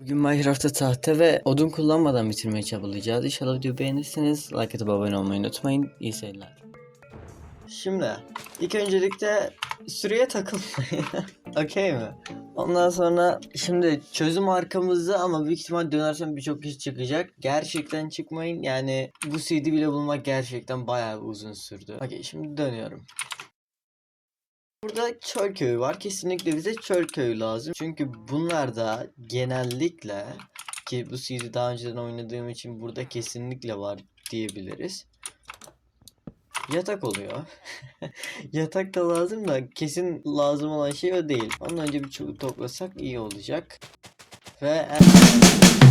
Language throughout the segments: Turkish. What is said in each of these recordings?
Bugün Minecraft'ta tahta ve odun kullanmadan bitirmeye çabalayacağız. İnşallah videoyu beğenirseniz like atıp abone olmayı unutmayın. İyi seyirler. Şimdi ilk öncelikle süreye takılmayın. Okey mi? Ondan sonra şimdi çözüm arkamızda ama büyük ihtimal dönersem birçok kişi çıkacak. Gerçekten çıkmayın. Yani bu CD bile bulmak gerçekten bayağı uzun sürdü. Okey şimdi dönüyorum. Burada çöl köyü var. Kesinlikle bize çöl köyü lazım. Çünkü bunlar da genellikle ki bu CD daha önceden oynadığım için burada kesinlikle var diyebiliriz. Yatak oluyor. Yatak da lazım da kesin lazım olan şey o değil. Ondan önce bir çubuk toplasak iyi olacak. Ve en...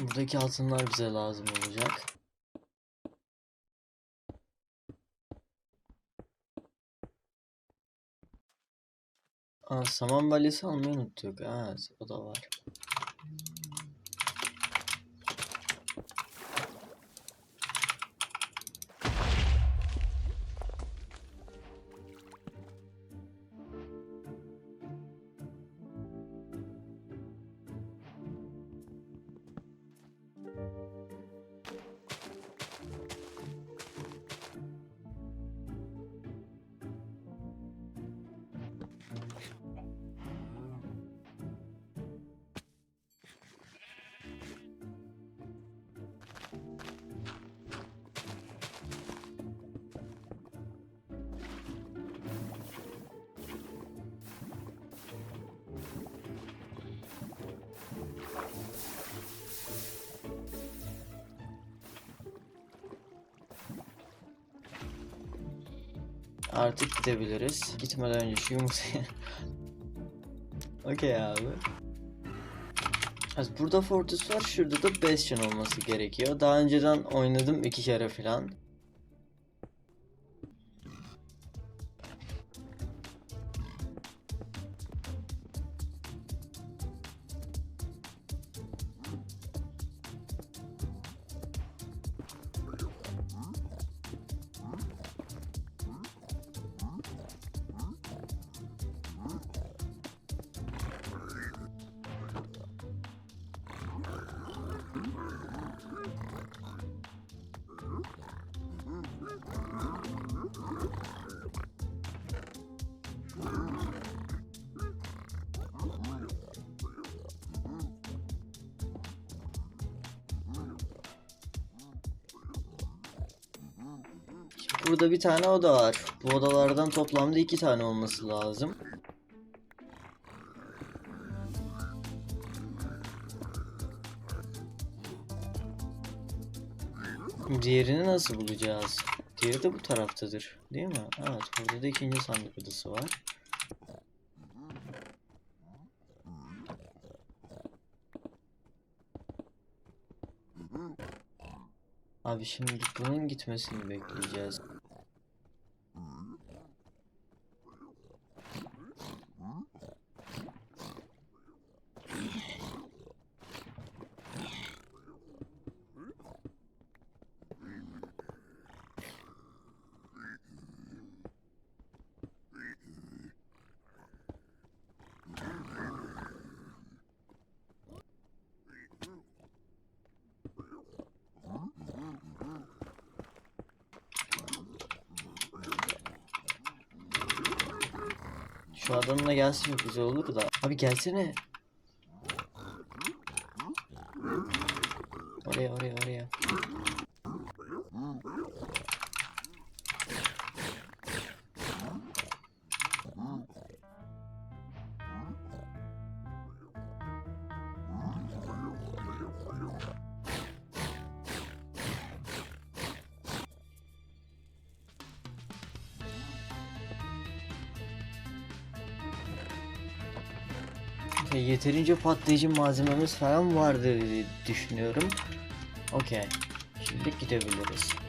Buradaki altınlar bize lazım olacak. Aa, saman balyası almayı unuttuk. Ha, o da var. Artık gidebiliriz. Gitmeden önce şu yumurtayı... Okey abi. Burada Fortress var, şurada da Bastion olması gerekiyor. Daha önceden oynadım iki kere falan. Burada bir tane oda var. Bu odalardan toplamda iki tane olması lazım. Diğerini nasıl bulacağız? Diğeri de bu taraftadır. Değil mi? Evet. Burada da ikinci sandık odası var. Abi şimdi bunun gitmesini bekleyeceğiz. Şu adamla gelse çok güzel olur da. Abi gelsene. Oraya oraya oraya. Yeterince patlayıcı malzememiz falan vardır diye düşünüyorum. Okey. Şimdi gidebiliriz.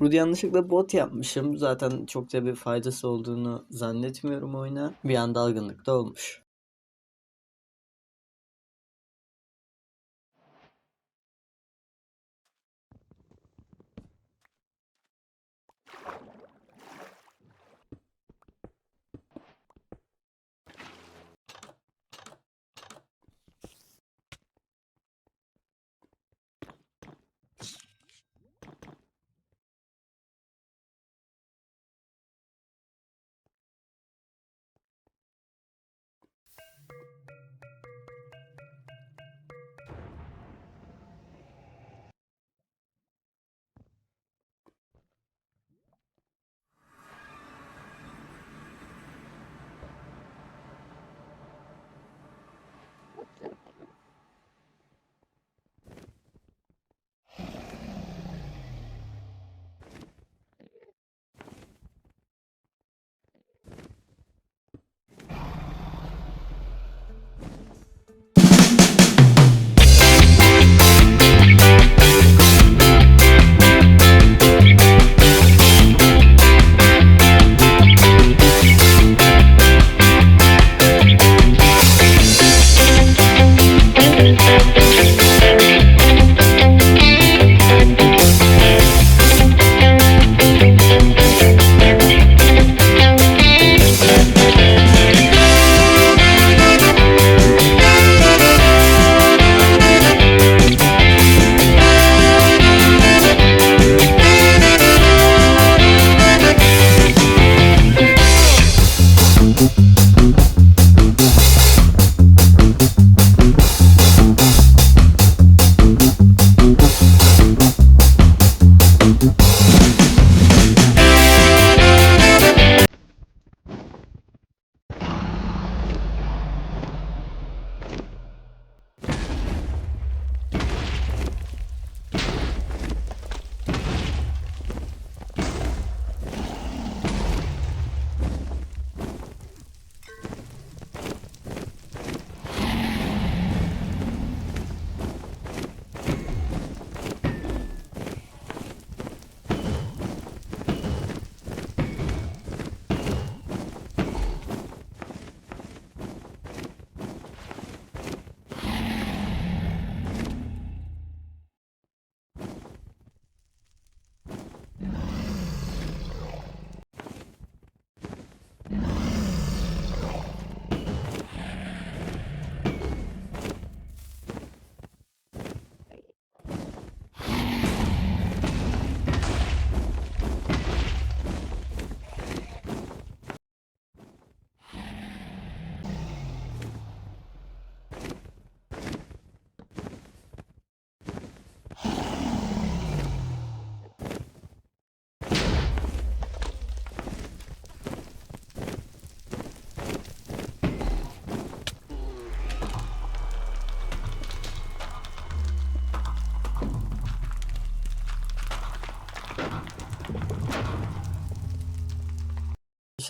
Burada yanlışlıkla bot yapmışım. Zaten çok da bir faydası olduğunu zannetmiyorum oyuna. Bir anda algınlık da olmuş.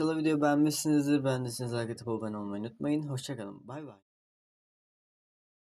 İnşallah video beğenmişsinizdir. Beğendiyseniz like atıp abone olmayı unutmayın. Hoşçakalın. Bay bay.